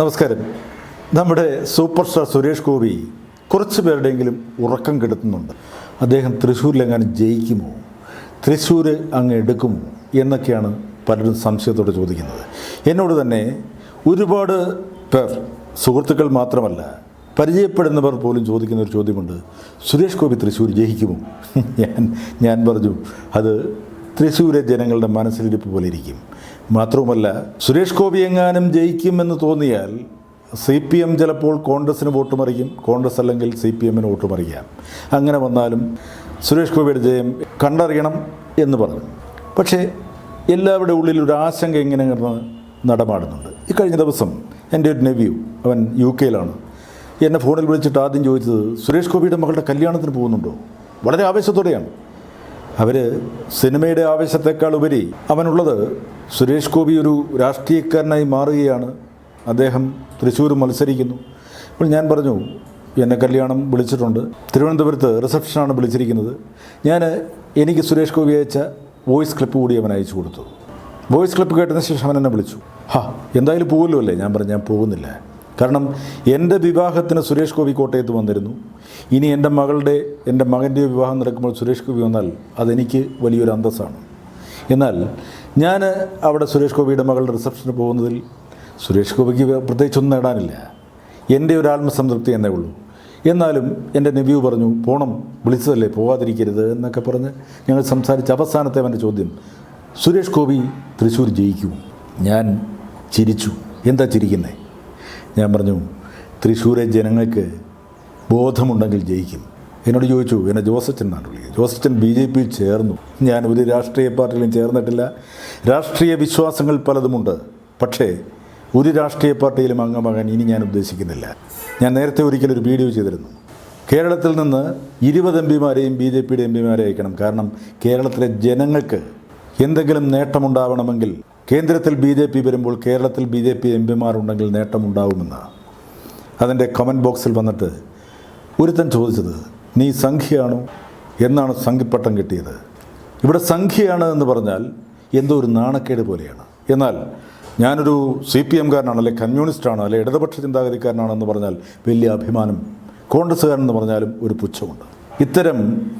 നമസ്കാരം. നമ്മുടെ super star Suresh Gopi കുറച്ച് പേരുടെയെങ്കിലും ഉറക്കം കെടുത്തുന്നുണ്ട്. അദ്ദേഹം തൃശ്ശൂരിലെങ്ങാനും ജയിക്കുമോ? തൃശ്ശൂർ അങ്ങ് എടുക്കുമോ? എന്നൊക്കെയാണ് പലരും സംശയത്തോടെ ചോദിക്കുന്നത്. എന്നോട് തന്നെ ഒരുപാട് പേർ സുഹൃത്തുക്കൾ മാത്രമല്ല പരിചയപ്പെടുന്നവർ പോലും ചോദിക്കുന്ന ഒരു ചോദ്യമുണ്ട്. സുരേഷ് ഗോപി തൃശ്ശൂർ ജയിക്കുമോ? ഞാൻ ഞാൻ പറഞ്ഞു അത് തൃശ്ശൂരെ ജനങ്ങളുടെ മനസ്സിലിരിപ്പ് പോലെ ഇരിക്കും. മാത്രവുമല്ല സുരേഷ് ഗോപി എങ്ങാനും ജയിക്കുമെന്ന് തോന്നിയാൽ സി പി എം ചിലപ്പോൾ കോൺഗ്രസ്സിന് വോട്ട് മറിക്കും കോൺഗ്രസ് അല്ലെങ്കിൽ സി പി എമ്മിന് വോട്ട് മറിക്കാം അങ്ങനെ വന്നാലും സുരേഷ് ഗോപിയുടെ ജയം കണ്ടറിയണം എന്ന് പറഞ്ഞു. പക്ഷേ എല്ലാവരുടെ ഉള്ളിൽ ഒരു ആശങ്ക എങ്ങനെ കിടന്ന് നടമാടുന്നുണ്ട്. ഈ കഴിഞ്ഞ ദിവസം എന്റെ ഒരു നെവ്യൂ അവൻ യു കെയിലാണ്. എന്നെ ഫോണിൽ വിളിച്ചിട്ട് ആദ്യം ചോദിച്ചത് സുരേഷ് ഗോപിയുടെ മകളുടെ കല്യാണത്തിന് പോകുന്നുണ്ടോ? വളരെ ആവേശത്തോടെയാണ്. അവർ സിനിമയുടെ ആവേശത്തെക്കാൾ ഉപരി അവനുള്ളത് സുരേഷ് ഗോപി ഒരു രാഷ്ട്രീയക്കാരനായി മാറുകയാണ്. അദ്ദേഹം തൃശ്ശൂർ മത്സരിക്കുന്നു. അപ്പോൾ ഞാൻ പറഞ്ഞു എന്നെ കല്യാണം വിളിച്ചിട്ടുണ്ട്. തിരുവനന്തപുരത്ത് റിസപ്ഷനാണ് വിളിച്ചിരിക്കുന്നത്. ഞാൻ എനിക്ക് സുരേഷ് ഗോപി അയച്ച വോയിസ് ക്ലിപ്പ് കൂടി അവൻ അയച്ചു കൊടുത്തു. വോയിസ് ക്ലിപ്പ് കേട്ടതിന് ശേഷം അവൻ എന്നെ വിളിച്ചു. ഹാ എന്തായാലും പോകുമല്ലോ അല്ലേ ഞാൻ പറഞ്ഞു ഞാൻ പോകുന്നില്ല. കാരണം എന്റെ വിവാഹത്തിന് സുരേഷ് ഗോപി കോട്ടയത്ത് വന്നിരുന്നു. ഇനി എന്റെ മകളുടെ എന്റെ മകന്റെ വിവാഹം നടക്കുമ്പോൾ സുരേഷ് ഗോപി വന്നാൽ അതെനിക്ക് വലിയൊരു അന്തസ്സാണ്. എന്നാൽ ഞാൻ അവിടെ സുരേഷ് ഗോപിയുടെ മകളുടെ റിസപ്ഷന് പോകുന്നതിൽ സുരേഷ് ഗോപിക്ക് പ്രത്യേകിച്ചൊന്നും നേടാനില്ല. എന്റെ ഒരു ആത്മസംതൃപ്തി എന്നേ ഉള്ളൂ. എന്നാലും എന്റെ നെവ്യൂ പറഞ്ഞു പോണം വിളിച്ചതല്ലേ പോകാതിരിക്കരുത് എന്നൊക്കെ പറഞ്ഞ് ഞങ്ങൾ സംസാരിച്ച അവസാനത്തെ അവന്റെ ചോദ്യം സുരേഷ് ഗോപി തൃശ്ശൂർ ജയിക്കൂ? ഞാൻ ചിരിച്ചു. എന്താ ചിരിക്കുന്നേ? ഞാൻ പറഞ്ഞു തൃശ്ശൂരെ ജനങ്ങൾക്ക് ബോധമുണ്ടെങ്കിൽ ജയിക്കും. എന്നോട് ചോദിച്ചു എന്നെ ജോസച്ചൻ എന്നാണ് വിളിക്കുന്നത്. ജോസച്ചൻ ബി ജെ പിയിൽ ചേർന്നു. ഞാൻ ഒരു രാഷ്ട്രീയ പാർട്ടിയിലും ചേർന്നിട്ടില്ല. രാഷ്ട്രീയ വിശ്വാസങ്ങൾ പലതുമുണ്ട്. പക്ഷേ ഒരു രാഷ്ട്രീയ പാർട്ടിയിലും അംഗമാകാൻ ഇനി ഞാൻ ഉദ്ദേശിക്കുന്നില്ല. ഞാൻ നേരത്തെ ഒരിക്കലും ഒരു വീഡിയോ ചെയ്തിരുന്നു. കേരളത്തിൽ നിന്ന് ഇരുപത് എം പിമാരെയും ബി ജെ പിയുടെ എം പിമാരെ അയക്കണം. കാരണം കേരളത്തിലെ ജനങ്ങൾക്ക് എന്തെങ്കിലും നേട്ടമുണ്ടാവണമെങ്കിൽ കേന്ദ്രത്തിൽ ബി ജെ പി വരുമ്പോൾ കേരളത്തിൽ ബി ജെ പി എം പിമാരുണ്ടെങ്കിൽ നേട്ടമുണ്ടാവുമെന്ന് അതിന്റെ കമന്റ് ബോക്സിൽ വന്നിട്ട് ഒരുത്തൻ ചോദിച്ചത് നീ സംഖ്യയാണോ എന്നാണ് സംഖ്യപ്പട്ടം കിട്ടിയത്. ഇവിടെ സംഖ്യയാണ് എന്ന് പറഞ്ഞാൽ എന്തോ ഒരു നാണക്കേട് പോലെയാണ്. എന്നാൽ ഞാനൊരു സി പി എംകാരനാണ് അല്ലെ കമ്മ്യൂണിസ്റ്റാണ് അല്ലെ ഇടതുപക്ഷ ചിന്താഗതിക്കാരനാണെന്ന് പറഞ്ഞാൽ വലിയ അഭിമാനം കോൺഗ്രസ്സുകാരനെന്ന് പറഞ്ഞാലും ഒരു പുച്ഛമുണ്ട്. ഇത്തരം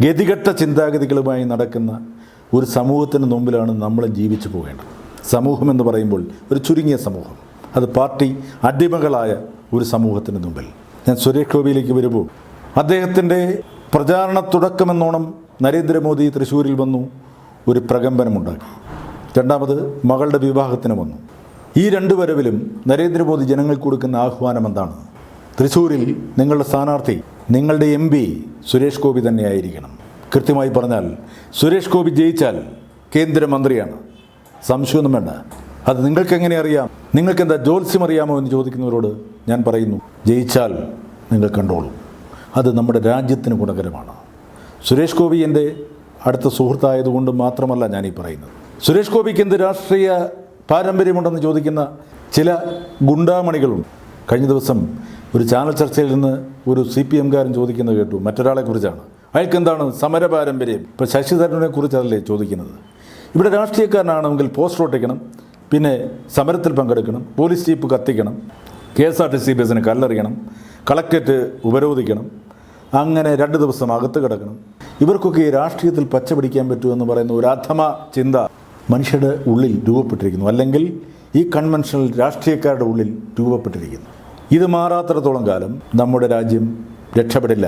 ഗതികെട്ട ചിന്താഗതികളുമായി നടക്കുന്ന ഒരു സമൂഹത്തിന് മുമ്പിലാണ് നമ്മൾ ജീവിച്ചു പോകേണ്ടത്. സമൂഹം എന്ന് പറയുമ്പോൾ ഒരു ചുരുങ്ങിയ സമൂഹം. അത് പാർട്ടി അടിമകളായ ഒരു സമൂഹത്തിന് മുമ്പിൽ. ഞാൻ സുരേഷ് ഗോപിയിലേക്ക് വരുമ്പോൾ അദ്ദേഹത്തിന്റെ പ്രചാരണ തുടക്കമെന്നോണം നരേന്ദ്രമോദി തൃശ്ശൂരിൽ വന്നു ഒരു പ്രകമ്പനമുണ്ടാക്കി. രണ്ടാമത് മകളുടെ വിവാഹത്തിന് വന്നു. ഈ രണ്ട് വരവിലും നരേന്ദ്രമോദി ജനങ്ങൾക്ക് കൊടുക്കുന്ന ആഹ്വാനം എന്താണ്? തൃശ്ശൂരിൽ നിങ്ങളുടെ സ്ഥാനാർത്ഥി നിങ്ങളുടെ എം പി സുരേഷ് ഗോപി തന്നെയായിരിക്കണം. കൃത്യമായി പറഞ്ഞാൽ സുരേഷ് ഗോപി ജയിച്ചാൽ കേന്ദ്രമന്ത്രിയാണ്. സംശയമൊന്നും വേണ്ട. അത് നിങ്ങൾക്ക് എങ്ങനെ അറിയാം? നിങ്ങൾക്ക് എന്താ ജോത്സ്യം അറിയാമോ എന്ന് ചോദിക്കുന്നവരോട് ഞാൻ പറയുന്നു ജയിച്ചാൽ നിങ്ങൾ കണ്ടോളൂ. അത് നമ്മുടെ രാജ്യത്തിന് ഗുണകരമാണ്. സുരേഷ് ഗോപി എന്റെ അടുത്ത സുഹൃത്തായതുകൊണ്ട് മാത്രമല്ല ഞാനീ പറയുന്നത്. സുരേഷ് ഗോപിക്ക് എന്ത് രാഷ്ട്രീയ പാരമ്പര്യമുണ്ടെന്ന് ചോദിക്കുന്ന ചില ഗുണ്ടാമണികളുണ്ട്. കഴിഞ്ഞ ദിവസം ഒരു ചാനൽ ചർച്ചയിൽ നിന്ന് ഒരു സി പി എംകാരൻ ചോദിക്കുന്നത് കേട്ടു. മറ്റൊരാളെക്കുറിച്ചാണ് അയാൾക്ക് എന്താണ് സമര പാരമ്പര്യം? ഇപ്പോൾ ശശി തരൂരിനെ കുറിച്ചല്ലേ ചോദിക്കുന്നത്. ഇവിടെ രാഷ്ട്രീയക്കാരനാണെങ്കിൽ പോസ്റ്റർ ഒട്ടിക്കണം പിന്നെ സമരത്തിൽ പങ്കെടുക്കണം police jeep കത്തിക്കണം K S R T C ബസ്സിന് കല്ലെറിയണം കളക്ടറ്റ് ഉപരോധിക്കണം അങ്ങനെ രണ്ട് ദിവസം അകത്ത് കിടക്കണം. ഇവർക്കൊക്കെ ഈ രാഷ്ട്രീയത്തിൽ പച്ച പിടിക്കാൻ പറ്റുമെന്ന് പറയുന്ന ഒരു അധമ ചിന്ത മനുഷ്യരുടെ ഉള്ളിൽ രൂപപ്പെട്ടിരിക്കുന്നു. അല്ലെങ്കിൽ ഈ കൺവെൻഷണൽ രാഷ്ട്രീയക്കാരുടെ ഉള്ളിൽ രൂപപ്പെട്ടിരിക്കുന്നു. ഇത് മാറാത്തിടത്തോളം കാലം നമ്മുടെ രാജ്യം രക്ഷപ്പെടില്ല.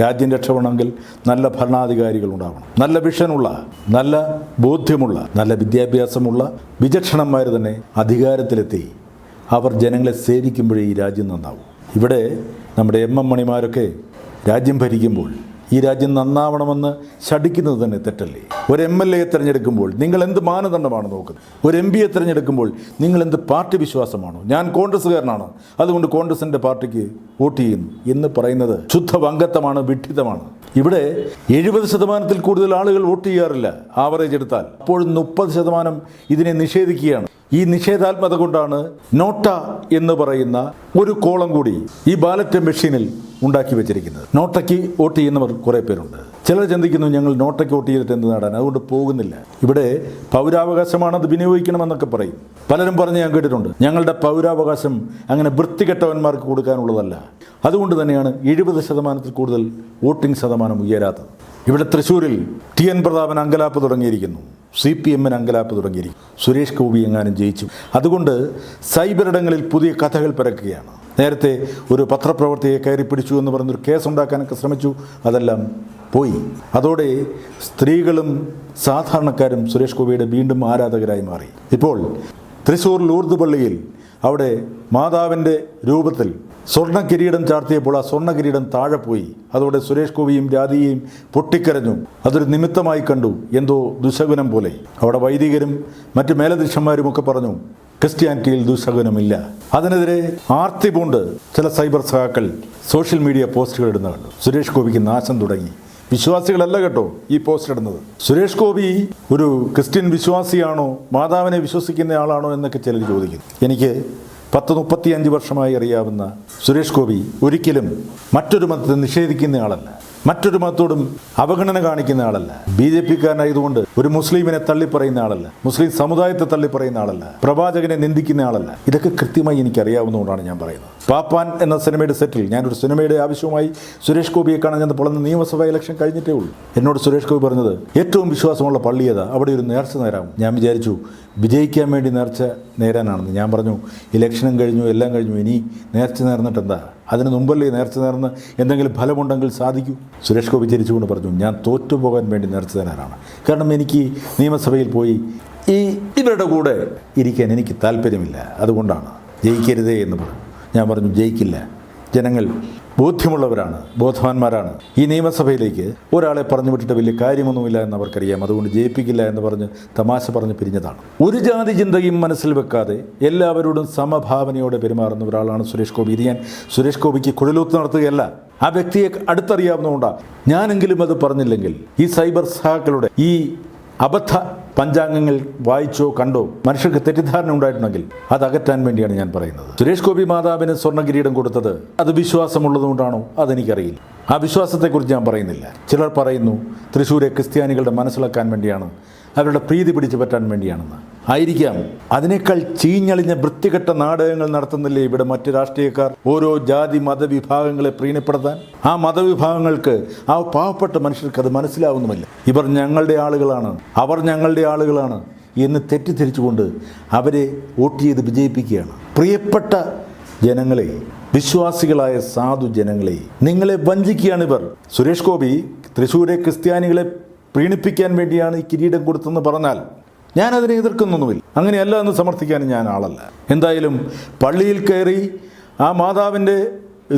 രാജ്യം രക്ഷപ്പെടണമെങ്കിൽ നല്ല ഭരണാധികാരികൾ ഉണ്ടാവണം. നല്ല വിഷനുള്ള നല്ല ബോധ്യമുള്ള നല്ല വിദ്യാഭ്യാസമുള്ള വിചക്ഷണന്മാർ തന്നെ അധികാരത്തിലെത്തി അവർ ജനങ്ങളെ സേവിക്കുമ്പോഴേ ഈ രാജ്യം നന്നാവും. ഇവിടെ നമ്മുടെ എം എം മണിമാരൊക്കെ രാജ്യം ഭരിക്കുമ്പോൾ ഈ രാജ്യം നന്നാവണമെന്ന് ശഠിക്കുന്നത് തന്നെ തെറ്റല്ലേ? ഒരു എം എൽ എയെ തിരഞ്ഞെടുക്കുമ്പോൾ നിങ്ങൾ എന്ത് മാനദണ്ഡമാണ് നോക്കുന്നത്? ഒരു എം പിയെ തിരഞ്ഞെടുക്കുമ്പോൾ നിങ്ങൾ എന്ത് പാർട്ടി വിശ്വാസമാണോ? ഞാൻ കോൺഗ്രസ്സുകാരനാണ്. അതുകൊണ്ട് കോൺഗ്രസിന്റെ പാർട്ടിക്ക് വോട്ട് ചെയ്യുന്നു എന്ന് പറയുന്നത് ശുദ്ധ വങ്കത്വമാണ് വിഡ്ഢിതമാണ്. ഇവിടെ എഴുപത് ശതമാനത്തിൽ കൂടുതൽ ആളുകൾ വോട്ട് ചെയ്യാറില്ല ആവറേജ് എടുത്താൽ. അപ്പോഴും മുപ്പത് ശതമാനം ഇതിനെ നിഷേധിക്കുകയാണ്. ഈ നിഷേധാത്മത കൊണ്ടാണ് നോട്ട എന്ന് പറയുന്ന ഒരു കോളം കൂടി ഈ ബാലറ്റ് മെഷീനിൽ ഉണ്ടാക്കി വെച്ചിരിക്കുന്നത്. നോട്ടയ്ക്ക് വോട്ട് ചെയ്യുന്നവർ കുറേ പേരുണ്ട്. ചിലർ ചിന്തിക്കുന്നു ഞങ്ങൾ നോട്ടയ്ക്ക് വോട്ട് ചെയ്തിട്ട് എന്ത് നേടാൻ? അതുകൊണ്ട് പോകുന്നില്ല. ഇവിടെ പൗരാവകാശമാണ് അത് വിനിയോഗിക്കണമെന്നൊക്കെ പറയും. പലരും പറഞ്ഞ് ഞാൻ കേട്ടിട്ടുണ്ട്. ഞങ്ങളുടെ പൗരാവകാശം അങ്ങനെ വൃത്തികെട്ടവന്മാർക്ക് കൊടുക്കാനുള്ളതല്ല. അതുകൊണ്ട് തന്നെയാണ് എഴുപത് ശതമാനത്തിൽ കൂടുതൽ വോട്ടിംഗ് ശതമാനം ഉയരാത്തത്. ഇവിടെ തൃശ്ശൂരിൽ ടി എൻ പ്രതാപൻ അങ്കലാപ്പ് തുടങ്ങിയിരിക്കുന്നു. സി പി എമ്മിന് അങ്കലാപ്പ് തുടങ്ങിയിരിക്കുന്നു. സുരേഷ് ഗോപി എങ്ങാനും ജയിച്ചു. അതുകൊണ്ട് സൈബർ ഇടങ്ങളിൽ പുതിയ കഥകൾ പിറക്കുകയാണ്. നേരത്തെ ഒരു പത്രപ്രവർത്തകയെ കയറി പിടിച്ചു എന്ന് പറഞ്ഞൊരു കേസുണ്ടാക്കാനൊക്കെ ശ്രമിച്ചു. അതെല്ലാം പോയി. അതോടെ സ്ത്രീകളും സാധാരണക്കാരും സുരേഷ് ഗോപിയുടെ വീണ്ടും ആരാധകരായി മാറി. ഇപ്പോൾ തൃശ്ശൂർ ലൂർദ് പള്ളിയിൽ അവിടെ മാതാവിന്റെ രൂപത്തിൽ സ്വർണ കിരീടം ചാർത്തിയപ്പോൾ ആ സ്വർണ കിരീടം താഴെ പോയി. അതോടെ സുരേഷ് ഗോപിയും രാധികയും പൊട്ടിക്കരഞ്ഞു. അതൊരു നിമിത്തമായി കണ്ടു. എന്തോ ദുശകുനം പോലെ. അവിടെ വൈദികരും മറ്റു മേലധ്യക്ഷന്മാരും ഒക്കെ പറഞ്ഞു ക്രിസ്ത്യാനിറ്റിയിൽ ദുശകുനമില്ല. അതിനെതിരെ ആർത്തി പൂണ്ട് ചില സൈബർ സഹാക്കൾ സോഷ്യൽ മീഡിയ പോസ്റ്റുകൾ ഇടുന്ന കണ്ടു. സുരേഷ് ഗോപിക്ക് നാശം തുടങ്ങി. വിശ്വാസികളല്ല കേട്ടോ ഈ പോസ്റ്റ് ഇടുന്നത്. സുരേഷ് ഗോപി ഒരു ക്രിസ്ത്യൻ വിശ്വാസിയാണോ? മാതാവിനെ വിശ്വസിക്കുന്ന ആളാണോ എന്നൊക്കെ ചിലർ ചോദിക്കുന്നു. എനിക്ക് പത്ത് മുപ്പത്തിയഞ്ച് വർഷമായി അറിയാവുന്ന സുരേഷ് ഗോപി ഒരിക്കലും മറ്റൊരു മതത്തെ നിഷേധിക്കുന്ന ആളല്ല മറ്റൊരു മതത്തോടും അവഗണന കാണിക്കുന്ന ആളല്ല. ബി ജെ പിക്കാരനായതുകൊണ്ട് ഒരു മുസ്ലിമിനെ തള്ളിപ്പറയുന്ന ആളല്ല. മുസ്ലിം സമുദായത്തെ തള്ളിപ്പറയുന്ന ആളല്ല. പ്രവാചകനെ നിന്ദിക്കുന്ന ആളല്ല. ഇതൊക്കെ കൃത്യമായി എനിക്ക് അറിയാവുന്നതുകൊണ്ടാണ് ഞാൻ പറയുന്നത്. പാപ്പാൻ എന്ന സിനിമയുടെ സെറ്റിൽ ഞാനൊരു സിനിമയുടെ ആവശ്യവുമായി സുരേഷ് ഗോപിയെ കാണാൻ ചെന്നപ്പോൾ അന്ന് നിയമസഭാ ഇലക്ഷൻ കഴിഞ്ഞിട്ടേ ഉള്ളൂ. എന്നോട് സുരേഷ് ഗോപി പറഞ്ഞത് ഏറ്റവും വിശ്വാസമുള്ള പള്ളി അവിടെ ഒരു നേർച്ച നേരാവും. ഞാൻ വിചാരിച്ചു വിജയിക്കാൻ വേണ്ടി നേർച്ച നേരാനാണെന്ന്. ഞാൻ പറഞ്ഞു ഇലക്ഷനും കഴിഞ്ഞു എല്ലാം കഴിഞ്ഞു. ഇനി നേർച്ച നേർന്നിട്ട് എന്താ അതിന് മുമ്പല്ലേ നേർച്ച നേർന്ന് എന്തെങ്കിലും ഫലമുണ്ടെങ്കിൽ സാധിക്കൂ? സുരേഷ് ഗോപി ചിരിച്ചുകൊണ്ട് പറഞ്ഞു ഞാൻ തോറ്റുപോകാൻ വേണ്ടി നേർച്ച നേരാണ് കാരണം എനിക്ക് നിയമസഭയിൽ പോയി ഈ ഇവരുടെ കൂടെ ഇരിക്കാൻ എനിക്ക് താല്പര്യമില്ല. അതുകൊണ്ടാണ് ജയിക്കരുതേ എന്ന് പറഞ്ഞു. ഞാൻ പറഞ്ഞു ജയിക്കില്ല. ജനങ്ങൾ ബോധ്യമുള്ളവരാണ് ബോധവാന്മാരാണ്. ഈ നിയമസഭയിലേക്ക് ഒരാളെ പറഞ്ഞു വിട്ടിട്ട് വലിയ കാര്യമൊന്നുമില്ല എന്ന് അവർക്കറിയാം അതുകൊണ്ട് ജയിപ്പിക്കില്ല എന്ന് പറഞ്ഞ് തമാശ പറഞ്ഞ് പിരിഞ്ഞതാണ്. ഒരു ജാതി ചിന്തയും മനസ്സിൽ വെക്കാതെ എല്ലാവരോടും സമഭാവനയോടെ പെരുമാറുന്ന ഒരാളാണ് സുരേഷ് ഗോപി. ഇത് ഞാൻ സുരേഷ് ഗോപിക്ക് കുഴലൂത്ത് നടത്തുകയല്ല. ആ വ്യക്തിയെ അടുത്തറിയാവുന്നതുകൊണ്ടാണ്. ഞാനെങ്കിലും അത് പറഞ്ഞില്ലെങ്കിൽ ഈ സൈബർ സഹാക്കളുടെ ഈ അബദ്ധ പഞ്ചാംഗങ്ങൾ വായിച്ചോ കണ്ടോ? മനുഷ്യർക്ക് തെറ്റിദ്ധാരണ ഉണ്ടായിട്ടുണ്ടെങ്കിൽ അത് അകറ്റാൻ വേണ്ടിയാണ് ഞാൻ പറയുന്നത്. സുരേഷ് ഗോപി മാതാവിന് സ്വർണ കിരീടം കൊടുത്തത് അത് വിശ്വാസമുള്ളതുകൊണ്ടാണോ? അതെനിക്കറിയില്ല. ആ വിശ്വാസത്തെക്കുറിച്ച് ഞാൻ പറയുന്നില്ല. ചിലർ പറയുന്നു തൃശ്ശൂരെ ക്രിസ്ത്യാനികളുടെ മനസ്സിലാക്കാൻ വേണ്ടിയാണ് അവരുടെ പ്രീതി പിടിച്ചു പറ്റാൻ വേണ്ടിയാണെന്ന്. ആയിരിക്കാം. അതിനേക്കാൾ ചീഞ്ഞളിഞ്ഞ വൃത്തികെട്ട നാടകങ്ങൾ നടത്തുന്നില്ലേ ഇവിടെ മറ്റ് രാഷ്ട്രീയക്കാർ? ഓരോ ജാതി മതവിഭാഗങ്ങളെ പ്രീണപ്പെടുത്താൻ? ആ മതവിഭാഗങ്ങൾക്ക് ആ പാവപ്പെട്ട മനുഷ്യർക്ക് അത് മനസ്സിലാവുന്നുമില്ല. ഇവർ ഞങ്ങളുടെ ആളുകളാണ്. അവർ ഞങ്ങളുടെ ആളുകളാണ് എന്ന് തെറ്റിദ്ധരിച്ചുകൊണ്ട് അവരെ വോട്ട് ചെയ്ത് വിജയിപ്പിക്കുകയാണ്. പ്രിയപ്പെട്ട ജനങ്ങളെ വിശ്വാസികളായ സാധു ജനങ്ങളെ നിങ്ങളെ വഞ്ചിക്കുകയാണ് ഇവർ. സുരേഷ് ഗോപി തൃശ്ശൂരെ ക്രിസ്ത്യാനികളെ പ്രീണിപ്പിക്കാൻ വേണ്ടിയാണ് ഈ കിരീടം കൊടുത്തെന്ന് പറഞ്ഞാൽ ഞാനതിനെ എതിർക്കുന്നൊന്നുമില്ല. അങ്ങനെയല്ല എന്ന് സമർത്ഥിക്കാൻ ഞാൻ ആളല്ല. എന്തായാലും പള്ളിയിൽ കയറി ആ മാതാവിന്റെ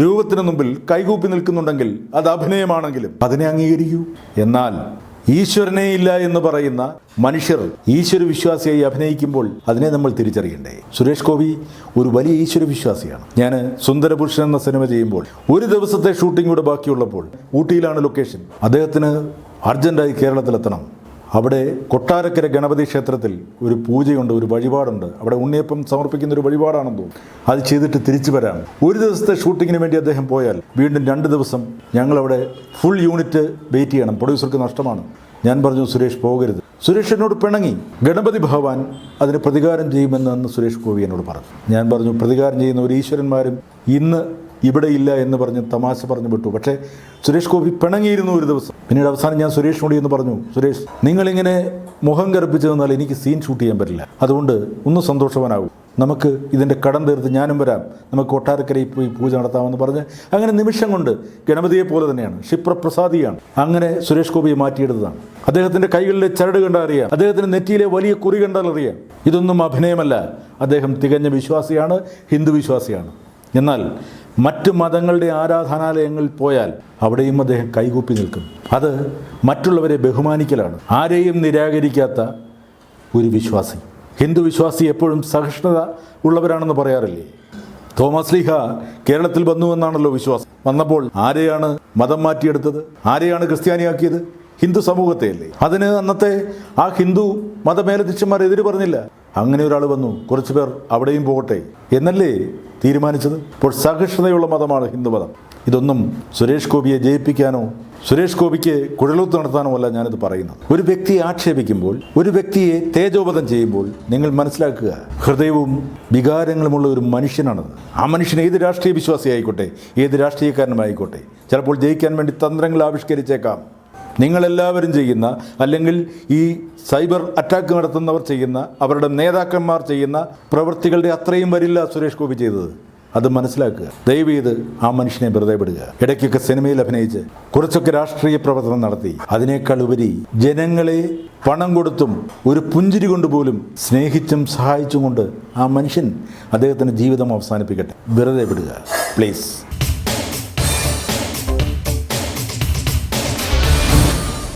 രൂപത്തിന് മുമ്പിൽ കൈകൂപ്പി നിൽക്കുന്നുണ്ടെങ്കിൽ അത് അഭിനയമാണെങ്കിലും അതിനെ അംഗീകരിക്കൂ. എന്നാൽ ഈശ്വരനെ ഇല്ല എന്ന് പറയുന്ന മനുഷ്യർ ഈശ്വര വിശ്വാസിയായി അഭിനയിക്കുമ്പോൾ അതിനെ നമ്മൾ തിരിച്ചറിയണ്ടേ? സുരേഷ് ഗോപി ഒരു വലിയ ഈശ്വര വിശ്വാസിയാണ്. ഞാൻ സുന്ദരപുരുഷൻ എന്ന സിനിമ ചെയ്യുമ്പോൾ ഒരു ദിവസത്തെ ഷൂട്ടിംഗ് കൂടെ ബാക്കിയുള്ളപ്പോൾ ഊട്ടിയിലാണ് ലൊക്കേഷൻ. അദ്ദേഹത്തിന് അർജന്റായി കേരളത്തിലെത്തണം. അവിടെ കൊട്ടാരക്കര ഗണപതി ക്ഷേത്രത്തിൽ ഒരു പൂജയുണ്ട് ഒരു വഴിപാടുണ്ട്. അവിടെ ഉണ്ണിയപ്പം സമർപ്പിക്കുന്ന ഒരു വഴിപാടാണെന്ന് തോന്നുന്നു. അത് ചെയ്തിട്ട് തിരിച്ചു വരാം ഒരു ദിവസത്തെ ഷൂട്ടിങ്ങിന് വേണ്ടി അദ്ദേഹം പോയാൽ വീണ്ടും രണ്ട് ദിവസം ഞങ്ങളവിടെ ഫുൾ യൂണിറ്റ് വെയിറ്റ് ചെയ്യണം. പ്രൊഡ്യൂസർക്ക് നഷ്ടമാണ്. ഞാൻ പറഞ്ഞു സുരേഷ് പോകരുത്. സുരേഷ് എന്നോട് പിണങ്ങി. ഗണപതി ഭഗവാൻ അതിന് പ്രതികാരം ചെയ്യുമെന്ന് സുരേഷ് ഗോപി എന്നോട് പറഞ്ഞു. ഞാൻ പറഞ്ഞു പ്രതികാരം ചെയ്യുന്ന ഒരു ഈശ്വരന്മാരും ഇന്ന് ഇവിടെ ഇല്ല എന്ന് പറഞ്ഞ് തമാശ പറഞ്ഞു വിട്ടു. പക്ഷേ സുരേഷ് ഗോപി പിണങ്ങിയിരുന്നു ഒരു ദിവസം. പിന്നീട് അവസാനം ഞാൻ സുരേഷ് സുരേഷിനോട് എന്ന് പറഞ്ഞു സുരേഷ് നിങ്ങളിങ്ങനെ മുഖം കറുപ്പിച്ചു തന്നാൽ എനിക്ക് സീൻ ഷൂട്ട് ചെയ്യാൻ പറ്റില്ല. അതുകൊണ്ട് ഒന്ന് സന്തോഷവാനാകും. നമുക്ക് ഇതിന്റെ കടം തീർത്ത് ഞാനും വരാം. നമുക്ക് കൊട്ടാരക്കരയിൽ പോയി പൂജ നടത്താമെന്ന് പറഞ്ഞ് അങ്ങനെ നിമിഷം കൊണ്ട് ഗണപതിയെ പോലെ തന്നെയാണ് ക്ഷിപ്രപ്രസാദിയാണ്. അങ്ങനെ സുരേഷ് ഗോപിയെ മാറ്റിയെടുത്തതാണ്. അദ്ദേഹത്തിന്റെ കൈകളിലെ ചരട് കണ്ടാൽ അറിയാം. അദ്ദേഹത്തിന്റെ നെറ്റിയിലെ വലിയ കുറി കണ്ടാൽ അറിയാം. ഇതൊന്നും അഭിനയമല്ല. അദ്ദേഹം തികഞ്ഞ വിശ്വാസിയാണ് ഹിന്ദു വിശ്വാസിയാണ്. എന്നാൽ മറ്റ് മതങ്ങളുടെ ആരാധനാലയങ്ങളിൽ പോയാൽ അവിടെയും അദ്ദേഹം കൈകൂപ്പി നിൽക്കും. അത് മറ്റുള്ളവരെ ബഹുമാനിക്കലാണ്. ആരെയും നിരാകരിക്കാത്ത ഒരു വിശ്വാസി. ഹിന്ദു വിശ്വാസി എപ്പോഴും സഹിഷ്ണുത ഉള്ളവരാണെന്ന് പറയാറില്ലേ? തോമസ് ലീഹ കേരളത്തിൽ വന്നുവെന്നാണല്ലോ വിശ്വാസം. വന്നപ്പോൾ ആരെയാണ് മതം മാറ്റിയെടുത്തത്? ആരെയാണ് ക്രിസ്ത്യാനിയാക്കിയത്? ഹിന്ദു സമൂഹത്തെയല്ലേ? അതിന് അന്നത്തെ ആ ഹിന്ദു മതമേലധ്യക്ഷന്മാർ എതിര് പറഞ്ഞില്ല. അങ്ങനെ ഒരാൾ വന്നു. കുറച്ച് പേർ അവിടെയും പോകട്ടെ. എന്നല്ലേ തീരുമാനിച്ചത്? ഇപ്പോൾ സഹിഷ്ണുതയുള്ള മതമാണ് ഹിന്ദുമതം ഇതൊന്നും സുരേഷ് ഗോപിയെ ജയിപ്പിക്കാനോ സുരേഷ് ഗോപിക്ക് കുഴലൂത്ത് നടത്താനോ അല്ല ഞാനിത് പറയുന്നത്. ഒരു വ്യക്തിയെ ആക്ഷേപിക്കുമ്പോൾ ഒരു വ്യക്തിയെ തേജോപതം ചെയ്യുമ്പോൾ നിങ്ങൾ മനസ്സിലാക്കുക ഹൃദയവും വികാരങ്ങളുമുള്ള ഒരു മനുഷ്യനാണത്. ആ മനുഷ്യൻ ഏത് രാഷ്ട്രീയ വിശ്വാസി ആയിക്കോട്ടെ ഏത് രാഷ്ട്രീയക്കാരനുമായിക്കോട്ടെ. ചിലപ്പോൾ ജയിക്കാൻ വേണ്ടി തന്ത്രങ്ങൾ ആവിഷ്കരിച്ചേക്കാം. നിങ്ങളെല്ലാവരും ചെയ്യുന്ന അല്ലെങ്കിൽ ഈ സൈബർ അറ്റാക്ക് നടത്തുന്നവർ ചെയ്യുന്ന അവരുടെ നേതാക്കന്മാർ ചെയ്യുന്ന പ്രവൃത്തികളുടെ അത്രയും വരില്ല സുരേഷ് ഗോപി ചെയ്തത്. അത് മനസ്സിലാക്കുക. ദയവ് ചെയ്ത് ആ മനുഷ്യനെ വെറുതെ വിടുക. ഇടയ്ക്കൊക്കെ സിനിമയിൽ അഭിനയിച്ച് കുറച്ചൊക്കെ രാഷ്ട്രീയ പ്രവർത്തനം നടത്തി. അതിനേക്കാൾ ഉപരി ജനങ്ങളെ പണം കൊടുത്തും ഒരു പുഞ്ചിരി കൊണ്ടുപോലും സ്നേഹിച്ചും സഹായിച്ചും കൊണ്ട് ആ മനുഷ്യൻ അദ്ദേഹത്തിന്റെ ജീവിതം അവസാനിപ്പിക്കട്ടെ. വെറുതെ വിടുക. പ്ലീസ്.